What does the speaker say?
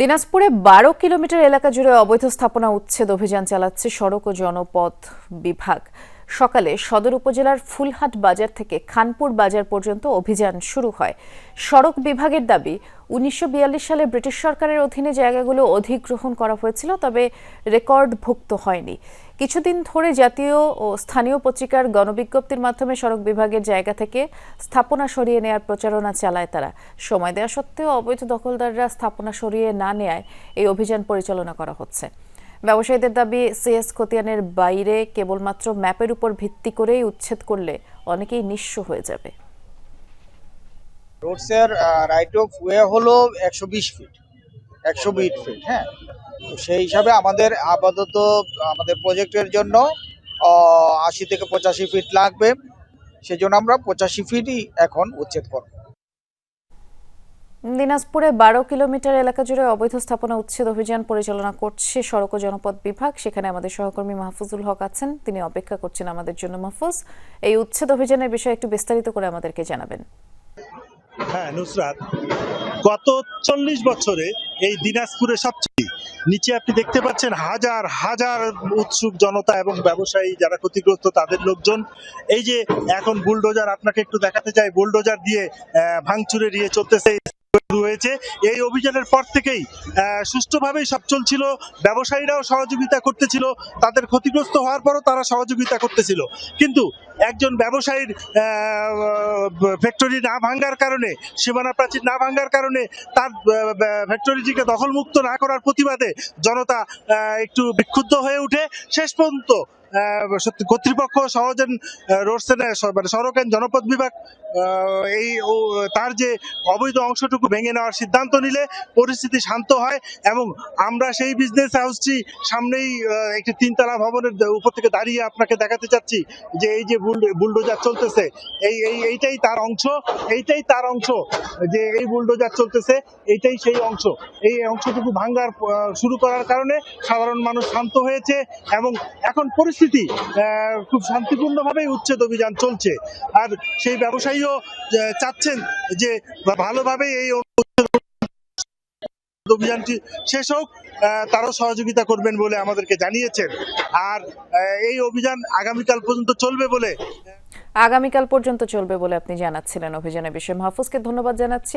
দিনাজপুরে বারো কিলোমিটার এলাকা জুড়ে অবৈধ স্থাপনা উচ্ছেদ অভিযান চালাচ্ছে সড়ক ও জনপথ বিভাগ। সকালে সদর উপজেলার ফুলহাট বাজার থেকে খানপুর বাজার পর্যন্ত অভিযান শুরু হয়। সড়ক বিভাগের দাবি, উনিশশো বিয়াল্লিশ সালে ব্রিটিশ সরকারের অধীনে জায়গাগুলো অধিগ্রহণ করা হয়েছিল, তবে রেকর্ডভুক্ত হয়নি। কিছুদিন ধরে জাতীয় ও স্থানীয় পত্রিকার গণবিজ্ঞপ্তির মাধ্যমে সড়ক বিভাগের জায়গা থেকে স্থাপনা সরিয়ে নেয়ার প্রচারণা চালায় তারা। সময় দেওয়া সত্ত্বেও অবৈধ দখলদাররা স্থাপনা সরিয়ে না নেয়ায় এই অভিযান পরিচালনা করা হচ্ছে। ব্যবসায়ীদের দাবি, সিএস খতিয়ানের বাইরে কেবলমাত্র ম্যাপের উপর ভিত্তি করেই উচ্ছেদ করলে অনেকেই নিঃস্ব হয়ে যাবে। রোডসের রাইট অফ ওয়ে হলো একশো বিশ ফিট একশো বিট ফিট হ্যাঁ। তো সেই হিসাবে আমাদের আপাতত, আমাদের প্রজেক্টের জন্য আশি থেকে পঁচাশি ফিট লাগবে। সেজন্য আমরা পঁচাশি ফিটই এখন উচ্ছেদ করব। দিনাজপুরে বারো কিলোমিটার এলাকা জুড়ে অবৈধ স্থাপনা উচ্ছেদ অভিযান পরিচালনা করছে সড়ক ও জনপথ বিভাগ। সেখানে আমাদের সহকর্মী মাহফুজুল হক আছেন। তিনি অপেক্ষা করছেন আমাদের জন্য। মাহফুজ, এই উচ্ছেদ অভিযানের বিষয়ে একটু বিস্তারিত করে আমাদেরকে জানাবেন। হ্যাঁ নুসরাত, গত চল্লিশ বছরে এই দিনাজপুরে সবচেয়ে নিচে আপনি দেখতে পাচ্ছেন হাজার হাজার উৎসুক জনতা এবং ব্যবসায়ী যারা ক্ষতিগ্রস্ত, তাদের লোকজন। এই যে এখন বুলডোজার, আপনাকে একটু দেখাতে চাই, বুলডোজার দিয়ে ভাঙচুরে নিয়ে চলতেছে শুরু হয়েছে এই অভিযানের পর থেকেই সুষ্ঠুভাবেই সব চলছিল। ব্যবসায়ীরাও সহযোগিতা করতেছিল। তাদের ক্ষতিগ্রস্ত হওয়ার পরও তারা সহযোগিতা করতেছিল। কিন্তু একজন ব্যবসায়ীর ফ্যাক্টরি না ভাঙ্গার কারণে, সীমানা প্রাচীর না ভাঙ্গার কারণে তার ফ্যাক্টরিটিকে দখলমুক্ত না করার প্রতিবাদে জনতা একটু বিক্ষুব্ধ হয়ে উঠে। শেষ পর্যন্ত কর্তৃপক্ষ সহজেন রোডসেনের মানে সড়ক and জনপথ বিভাগ এই তার যে অবৈধ অংশটুকু ভেঙে নেওয়ার সিদ্ধান্ত নিলে পরিস্থিতি শান্ত হয় এবং আমরা সেই বিজনেস হাউসটি সামনেই একটি তিনতলা ভবনের উপর থেকে দাঁড়িয়ে আপনাকে দেখাতে চাচ্ছি যে এই যে বুল- বুলডোজার চলতেছে, এই এই, এইটাই তার অংশ, এইটাই তার অংশ, যে এই বুলডোজার চলতেছে, এইটাই সেই অংশ। এই অংশটুকু ভাঙ্গার শুরু করার কারণে সাধারণ মানুষ শান্ত হয়েছে এবং এখন পরিস্থিতি আহ, খুব শান্তিপূর্ণভাবেই উচ্ছেদ অভিযান চলছে। আর সেই ব্যবসায়ীও চাচ্ছেন যে ভালোভাবে এই অভিযানটি শেষ হোক তারাও সহযোগিতা করবেন বলে আমাদেরকে জানিয়েছেন। আর এই অভিযান আগামীকাল পর্যন্ত চলবে বলে আগামীকাল পর্যন্ত চলবে বলে আপনি জানাচ্ছিলেন অভিযানের বিষয়ে। মাহফুজকে ধন্যবাদ জানাচ্ছি।